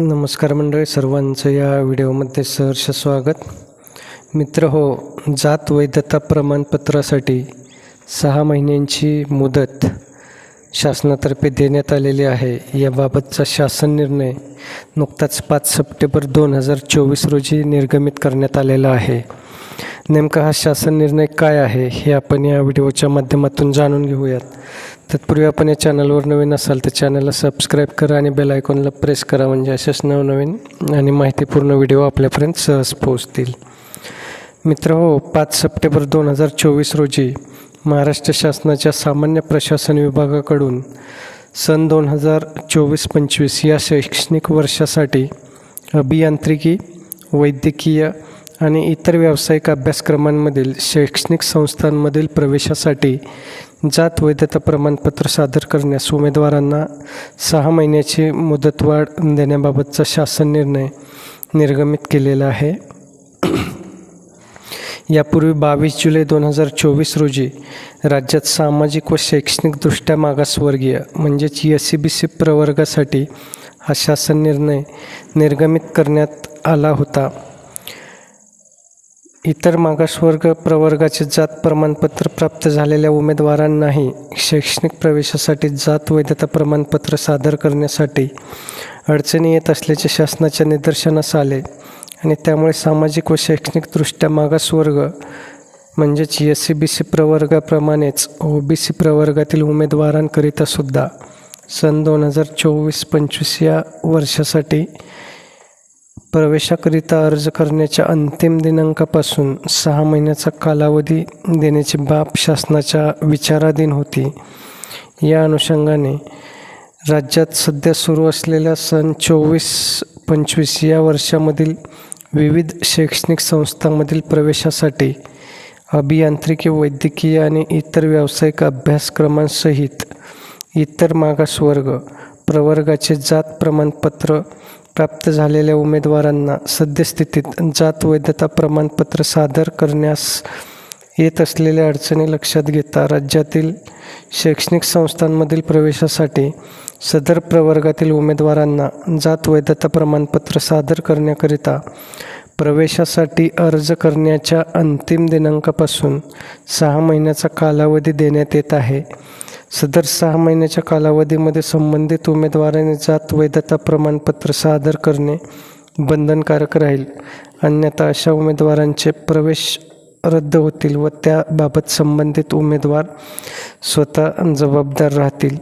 नमस्कार मंडळी सर्वांचं या व्हिडिओमध्ये सहर्ष स्वागत. मित्र हो जात वैधता प्रमाणपत्रासाठी सहा महिन्यांची मुदत शासनातर्फे देण्यात आलेली आहे. याबाबतचा शासन निर्णय नुकताच पाच सप्टेंबर दोन हजार चोवीस रोजी निर्गमित करण्यात आलेला आहे. नेमका हा शासन निर्णय काय आहे हे आपण या व्हिडिओच्या माध्यमातून जाणून घेऊयात. तत्पूर्वी आपण या चॅनलवर नवीन असाल तर चॅनलला सबस्क्राईब करा आणि बेल आयकॉनला प्रेस करा म्हणजे असेच नवनवीन आणि माहितीपूर्ण व्हिडिओ आपल्यापर्यंत सहज पोहोचतील. मित्र हो पाच सप्टेंबर दोन हजार चोवीस रोजी महाराष्ट्र शासनाच्या सामान्य प्रशासन विभागाकडून सन दोन हजार चोवीस पंचवीस या शैक्षणिक वर्षासाठी अभियांत्रिकी वैद्यकीय आणि इतर व्यावसायिक अभ्यासक्रमांमधील शैक्षणिक संस्थांमधील प्रवेशासाठी जात वैधता प्रमाणपत्र सादर करण्यास उमेदवारांना सहा महिन्याची मुदतवाढ देण्याबाबतचा शासन निर्णय निर्गमित केलेला आहे. यापूर्वी बावीस जुलै दोन हजार चोवीस रोजी राज्यात सामाजिक व शैक्षणिकदृष्ट्या मागासवर्गीय म्हणजेच एस सी बी सी प्रवर्गासाठी हा शासन निर्णय निर्गमित करण्यात आला होता. इतर मागासवर्ग प्रवर्गाचे जात प्रमाणपत्र प्राप्त झालेल्या उमेदवारांनाही शैक्षणिक प्रवेशासाठी जात वैधता प्रमाणपत्र सादर करण्यासाठी अडचणी येत असल्याचे शासनाच्या निदर्शनास आले आणि त्यामुळे सामाजिक व शैक्षणिकदृष्ट्या मागासवर्ग म्हणजेच एस सी बी सी प्रवर्गाप्रमाणेच ओ बी सी प्रवर्गातील उमेदवारांकरिता सुद्धा सन दोन हजार चोवीस पंचवीस या वर्षासाठी प्रवेशाकरिता अर्ज करण्याच्या अंतिम दिनांकापासून सहा महिन्याचा कालावधी देण्याची बाब शासनाच्या विचाराधीन होती. या अनुषंगाने राज्यात सध्या सुरू असलेल्या सन चोवीस पंचवीस या वर्षामधील विविध शैक्षणिक संस्थांमधील प्रवेशासाठी अभियांत्रिकी वैद्यकीय आणि इतर व्यावसायिक अभ्यासक्रमांसहित इतर मागासवर्ग प्रवर्गाचे जात प्रमाणपत्र प्राप्त झालेल्या उमेदवारांना सद्यस्थितीत जात वैधता प्रमाणपत्र सादर करण्यास येत असलेल्या अडचणी लक्षात घेता राज्यातील शैक्षणिक संस्थांमधील प्रवेशासाठी सदर प्रवर्गातील उमेदवारांना जात वैधता प्रमाणपत्र सादर करण्याकरिता प्रवेशासाठी अर्ज करण्याच्या अंतिम दिनांकापासून सहा महिन्याचा कालावधी देण्यात येत आहे. सदर सहा महिन्याच्या कालावधीमध्ये संबंधित उमेदवाराने जात वैधता प्रमाणपत्र सादर करणे बंधनकारक राहील. अन्यथा अशा उमेदवारांचे प्रवेश रद्द होतील व त्याबाबत संबंधित उमेदवार स्वतः जबाबदार राहतील.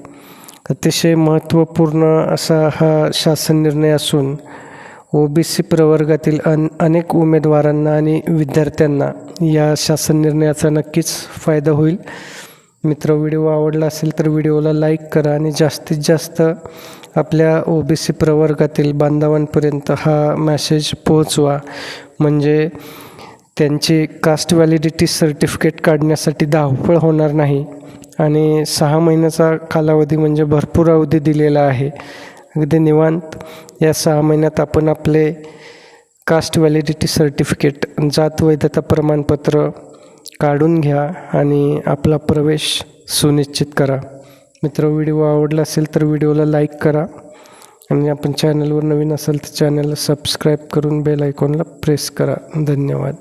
अतिशय महत्त्वपूर्ण असा हा शासन निर्णय असून ओ बी सी प्रवर्गातील अन अनेक उमेदवारांना आणि विद्यार्थ्यांना या शासन निर्णयाचा नक्कीच फायदा होईल. मित्र व्हिडिओ आवडला असेल तर व्हिडिओला लाईक करा आणि जास्तीत जास्त आपल्या ओ बी सी प्रवर्गातील बांधवांपर्यंत हा मॅसेज पोहोचवा. म्हणजे त्यांची कास्ट व्हॅलिडिटी सर्टिफिकेट काढण्यासाठी धावपळ होणार नाही आणि सहा महिन्याचा कालावधी म्हणजे भरपूर अवधी दिलेला आहे. अगदी निवांत या सहा महिन्यात आपण आपले कास्ट व्हॅलिडिटी सर्टिफिकेट जात वैधता प्रमाणपत्र काढून घ्या आणि आपला प्रवेश सुनिश्चित करा. मित्र व्हिडिओ आवडला असेल तर व्हिडिओला लाईक करा आणि आपण चॅनलवर नवीन असेल तर चॅनलला सबस्क्राईब करून बेल आयकॉनला प्रेस करा. धन्यवाद.